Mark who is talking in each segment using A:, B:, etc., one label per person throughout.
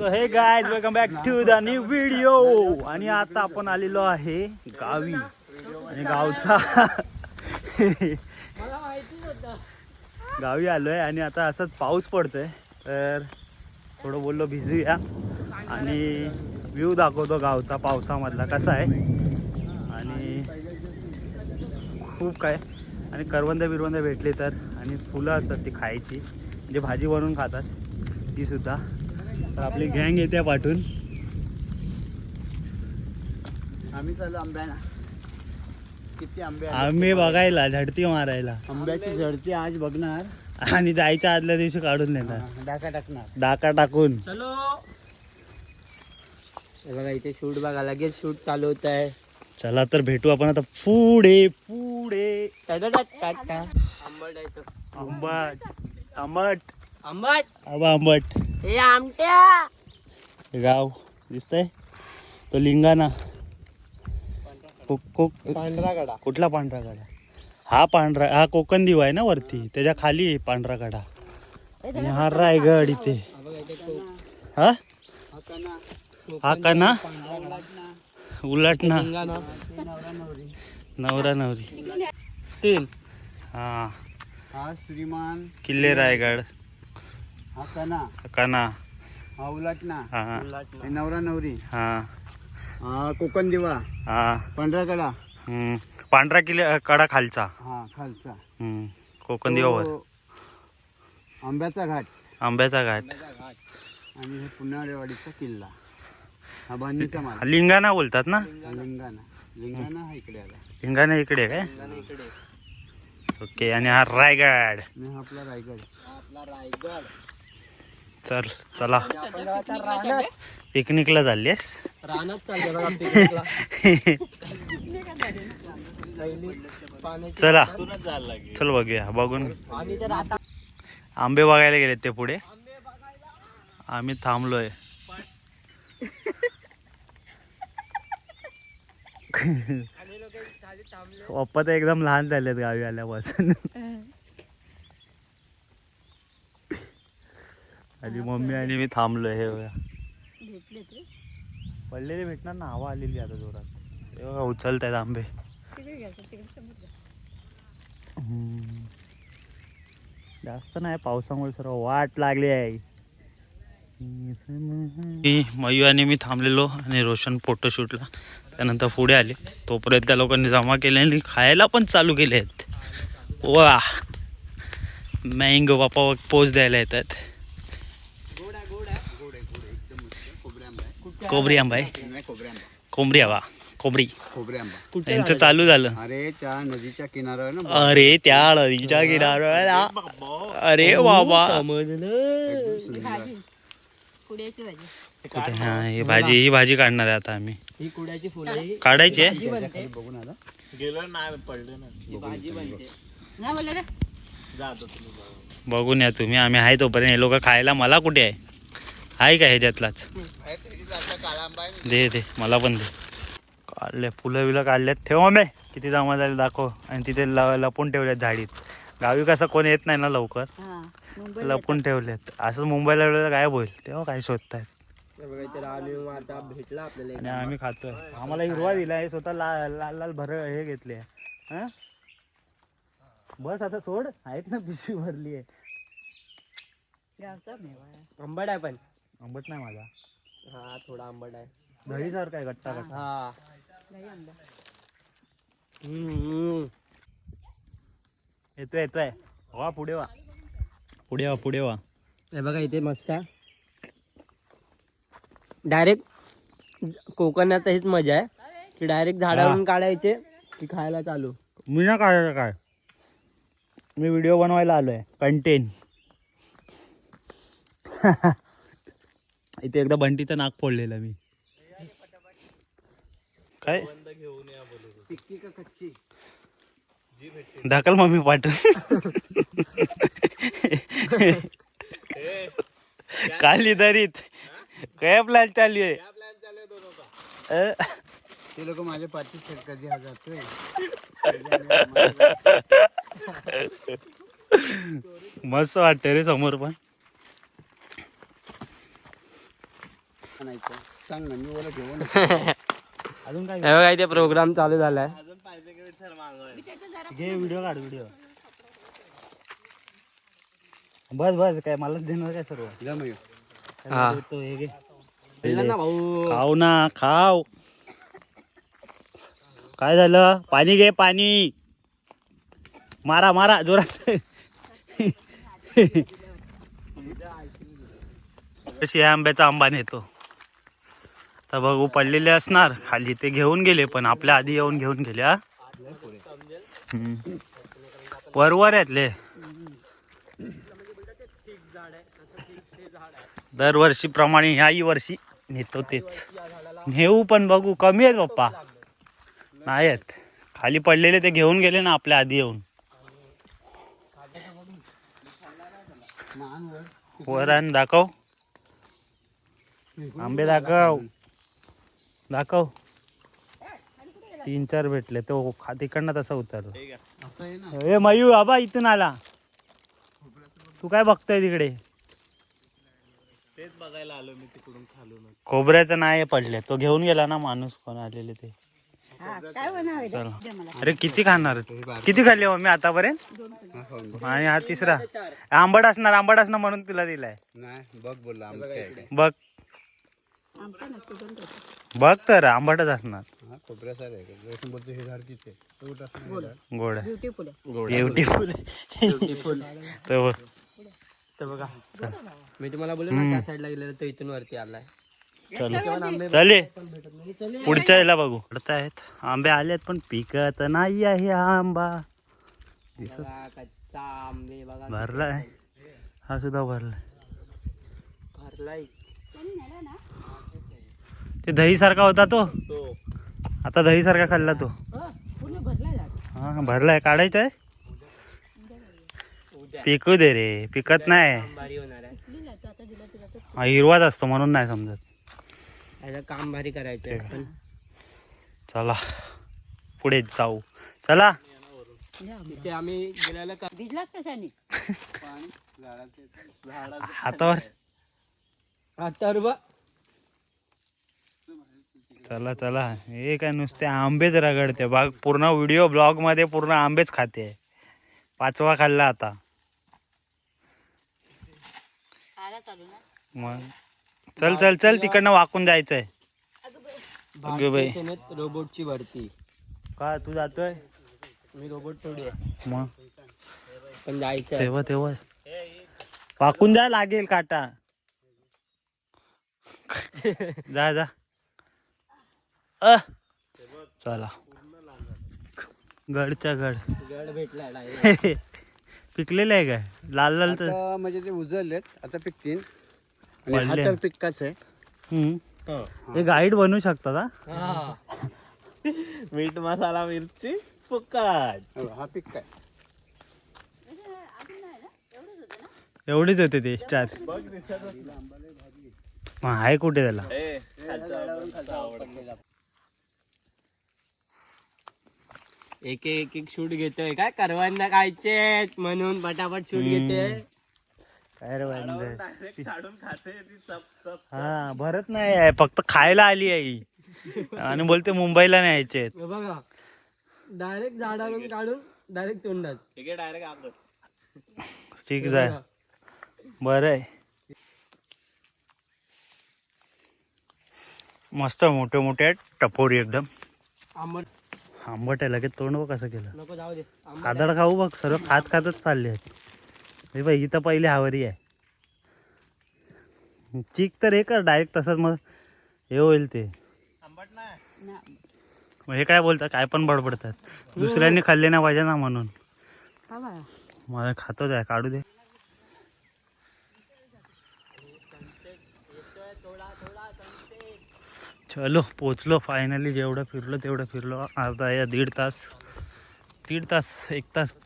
A: So hey guys welcome back to the new video आणि आता आपण आलेलो आहे गावी. आणि गावचा गावी आलोय आणि आता असंच पाऊस पडतोय. तर थोडं बोललो भिजूया. आणि व्ह्यू दाखवतो गावचा पावसामधला कसा आहे. आणि खूप काय. आणि करवंद बिरवंद भेटली तर. आणि फुलं असतात ती खायची. म्हणजे भाजी बनवून खातात. ती सुद्धा. तर आपली गँग येते पाठवून.
B: आम्ही चालू आंब्याना किती आंबे आले?
A: आम्ही बघायला झडती मारायला.
B: आंब्याची झडती आज बघणार.
A: आणि जायच्या आदल्या दिवशी काढून नेणार
B: हा, डाका टाकणार.
A: डाका टाकून.
B: हे बघा इथे शूट बघा लगेच शूट चालू होत आहे.
A: चला तर भेटू आपण आता पुढे पुढे.
B: आंबट आहे तो.
A: आंबट. आंबट.
B: आंबट.
A: आबा आंबट.
B: हे आमट्या.
A: गाव दिसतंय. तो लिंगाणा. को- को-
B: पांढरा कडा
A: कुठला पांढरा कडा हा पांढरा हा कोकण दिवा आहे ना वरती. त्याच्याखाली आहे पांढरा कडा आणि हा रायगड इथे.
B: हा बघा इथे कोक-
A: हा? का ना
B: पांढरा कडा.
A: उलट ना
B: लिंगाणा. नवरा नवरी.
A: नवरा नवरी.
B: तीन.
A: हा.
B: हा श्रीमान.
A: किल्ले रायगड.
B: कणा
A: कना.
B: हा उलटना
A: हा
B: हे. नवरा नवरी.
A: हा.
B: हा कोकण दिवा.
A: हा.
B: पांढरा कडा.
A: हम्म. पांढरा किल्ले कडा खालचा.
B: हा खालचा.
A: हम्म. कोकण दिवावर
B: तो आंब्याचा घाट.
A: आंब्याचा घाट.
B: आणि हे पुन्हाळेवाडीचा किल्ला. हा बांधणीचा माल
A: लिंगाणा बोलतात ना?
B: हा लिंगाणा. लिंगाणा हा इकडे आला.
A: लिंगाणा इकडे आहे
B: लिंगाणा इकडे.
A: काय ओके आणि हा रायगड.
B: आणि हा आपला रायगड. आपला रायगड.
A: चल चला. पिकनिकला
B: पाणी
A: चला. चल बघूया बघून.
B: आम्ही तर आता
A: आंबे बघायला गेलेत ते पुढे. आम्ही थांबलोय. पप्पा तर एकदम लहान झालेत गावी आल्यापासून. आणि मम्मी आणि मी थांबलोय हे बघा. पडलेले भेटणार ना हवा आलेली आता जोरात. हे बघा उचलत आहेत आंबे. जास्त नाही पावसामुळे सर्व वाट लागली आहे. मी मयू आणि मी थांबलेलो आणि रोशन फोटोशूटला त्यानंतर पुढे आले. तोपर्यंत त्या लोकांनी जमा केले आणि खायला पण चालू केले आहेत वा मँगो बापा पोच द्यायला येतात
B: गोड आहे गोड आहे गोड आहे गोड आहे एकदम मस्त खोबरे आंबा आहे
A: कोबरी आंबा आहे.
B: नाही खोबरे आंबा.
A: कोंबडी हवा कोबरी.
B: खोबरे आंबा.
A: यांचं चालू झालं.
B: अरे त्या नदीच्या किनाऱ्यावर ना
A: अरे त्या नदीच्या किनाऱ्याला अरे बाबा.
B: एकदम सुंदर.
A: कुठे? हा ही भाजी ही भाजी काढणार आहे आता आम्ही.
B: ही कुड्याची फुलं ही
A: काढायची आहे?
B: त्याच्याखाली बघून आला. ही भाजी बनते.
A: बघून या तुम्ही. आम्ही आहे तोपर्यंत हे लोक खायला. मला कुठे आहे? आहे का ह्याच्यातलाच? दे दे मला पण दे. काढले फुलं बिलं काढल्यात. ठेव मे किती जमा झाले दाखव. आणि तिथे ल लपून ठेवल्यात झाडीत. गावी कसं कोण येत नाही ना लवकर? लपून ठेवलेत असं मुंबईला वेळेला गायब होईल. तेव्हा काय शोधतायत?
B: हे भेटला आपल्याला
A: आणि आम्ही खातोय. आम्हाला हिरवा दिलाय स्वतः लाल लाल लाल भर हे घेतले हा? बस आता सोड. आहेत ना पिशवी भरली आहे.
B: आंबट आहे पण.
A: आंबट नाही माझा.
B: हा थोडा आंबट आहे.
A: दही सारखा आहे गट्टा गट्टा.
B: हा.
A: येतोय येतोय. वा पुढे वा. पुढे वा पुढे वा.
B: हे बघा इथे मस्त डायरेक्ट कोकणात हीच मजा आहे. की डायरेक्ट झाडावरून काढायचे की खायला चालू.
A: मी ना काय काय? मी व्हिडिओ बनवायला आलोय. कंटेन इथे एकदा बंटीचं नाक फोडलेलं मी. काय?
B: पिक्की का कच्ची
A: ढकल मम्मी पाठवून काली दरीत काय प्लॅन चालू आहे?
B: ते लोक माझ्या पाठीत कधी हा जातोय.
A: मस्त वाटतंय रे समोर पण.
C: सांग ना मी बोला घेऊन
A: अजून काय
B: हे बघा इथे प्रोग्राम चालू झालाय.
A: घे व्हिडिओ काढ व्हिडिओ बस बस काय मलाच देणार काय सर्व?
B: हा.
A: तो हे घे.
B: ना भाऊ.
A: खाऊ ना खाव काय झालं? पाणी घे पाणी. मारा मारा जोरात. कशी आंब्याचा आंबा नेतो. तर बघू पडलेले असणार. खाली ते घेऊन गेले पण आपल्या आधी येऊन घेऊन गेले हा. परवर यातले दरवर्षी प्रमाणे ह्याही वर्षी नेतो तेच. नेऊ पण बघू कमी आहेत पप्पा. नाही आहेत. खाली पडलेले ते घेऊन गेले ना आपल्या आधी येऊन. वर दाखव. आंबे दाखव. दाखव. तीन चार भेटले तो खा- तिकडनं तसा उतरला.
C: असं आहे ना?
A: ए मयू आबा इथून आला. तू काय बघतोय तिकडे? तेच बघायला आलो मी तिकडून खालून. खोबऱ्याचं नाही पडले. तो घेऊन गेला ना माणूस कोण आलेले ते. अरे किती खाणार? किती खाल्ले मग मी आतापर्यंत?
C: हा,
A: आणि हा तिसरा. आंबट असणार आंबट असणार म्हणून तुला दिलाय.
C: नाही बघ बोलला काय
A: बघ बघ. तर आंबटच असणार.
C: हा आहे हे झाड असणार हे?
A: गोड ब्युटीफुल
B: ब्युटिफुल
A: तर
B: तर बघा. मी तुम्हाला बोललो ना त्या साईडला गेलेलं तो इथून वरती आलाय.
A: चल. चले. पुढच्या याला बघू. पडत आहेत. आंबे आलेत पण पिकत नाही आहे हा आंबा. दिसत.
B: बघा, कच्चा आंबे बघा.
A: भरलाय. हा सुद्धा भरलाय.
B: भरलाय.
A: ते दही सारखा होता तो. आता दही सारखा खाल्ला तो. हा भरलाय काढायचा आहे? पिकू दे रे. पिकत नाही.
B: भारी होणार आहे.
A: हा हिरवाच असतो म्हणून नाही समजत.
B: काम भारी करायचंय पण
A: चला. पुढे जाऊ. चला.
B: आम्ही
A: हातावर?
B: रुबा
A: चला चला. हे काय नुसते आंबेच रगडते. बाग पूर्ण व्हिडिओ ब्लॉगमध्ये पूर्ण आंबेच खाते. पाचवा खाल्ला आता. मग. चल चल चल तिकडनं वाकून जायचंय.
B: रोबोटची भरती
A: का तू जातोय?
B: मी रोबोट थोडी आहे.
A: मग.
B: पण जायचं
A: तेव्हा तेव्हा. वाकून जा लागेल काटा. जा जा. अ. चला. गडच्या गड.
B: गड direct.
A: पिकलेलं आहे काय? लाल लाल तर
C: आता म्हणजे ते उजळलेत आता पिकतील. हा. तर पिक्काच आहे.
A: हे. गाईड बनवू शकतात हा?
B: हा.
A: मीठ मसाला मिरची फुकट.
C: हो, हा पिक्का आहे.
A: एवढीच होते ते चार. मग आहे कुठे त्याला?
B: एक एक एक शूट घेतोय. काय करवांना खायचे म्हणून पटापट शूट. घेते
A: काय रे वांदे? हा भरत नाही आहे. फक्त खायला आली आहे ही. आणि बोलते मुंबईला न्यायचे
B: बघा. डायरेक्ट झाडावरून काढून डायरेक्ट तोंडात.
A: ठीक जाय बरं आहे. मस्त मोठे मोठे आहेत. टपोरी एकदम.
B: आंबट.
A: आंबट आहे लगेच तोंड बघ कसं केलं.
B: नको जाऊ दे. आंबट
A: कादळ खाऊ बघ सर्व खात खातच चालले आहेत. हे बघ इथं पहिले हावरी आहे. चीक तर हे कर डायरेक्ट तसंच मग हे होईल ते. हे काय बोलतात काय पण बडबडतात. दुसऱ्यांनी खाल्ले नाही पाहिजे ना म्हणून. मला खातोच आहे काढू दे. चलो पोचलो फायनली जेवढं फिरलो तेवढं फिरलो. अर्धा या दीड तास दीड तास एक तास.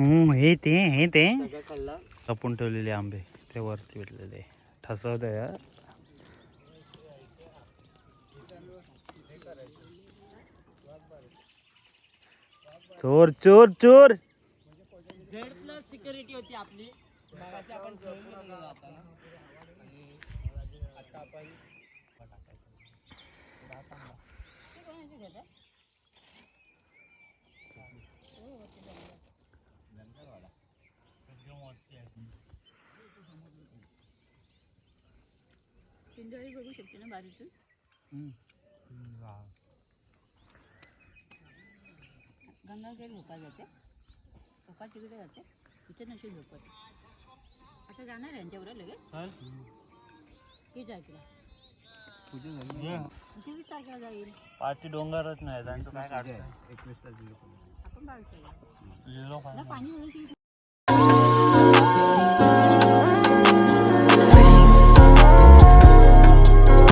A: हे ते हे ते.
B: कापून
A: लपून ठेवलेले आंबे ते वरती भेटलेले ठसवत आहे हा. चोर चोर चोर.
B: सिक्युरिटी होती आपली. मगाशी आपण खेळून आणि आता आपण
D: पिंजळी बघू शकते ना बारीतून गंगाकडे झोपा जाते. झोपा तिकडे जाते. इथे नशी झोपत. आता जाणार आहे यांच्याबरोबर लगेच? किती तारखेला जाईल?
A: डोंगरच नाही त्यांचं काय काढतं
C: एकवीस तारखेला
D: आपण बावीस तारखेला. पाणी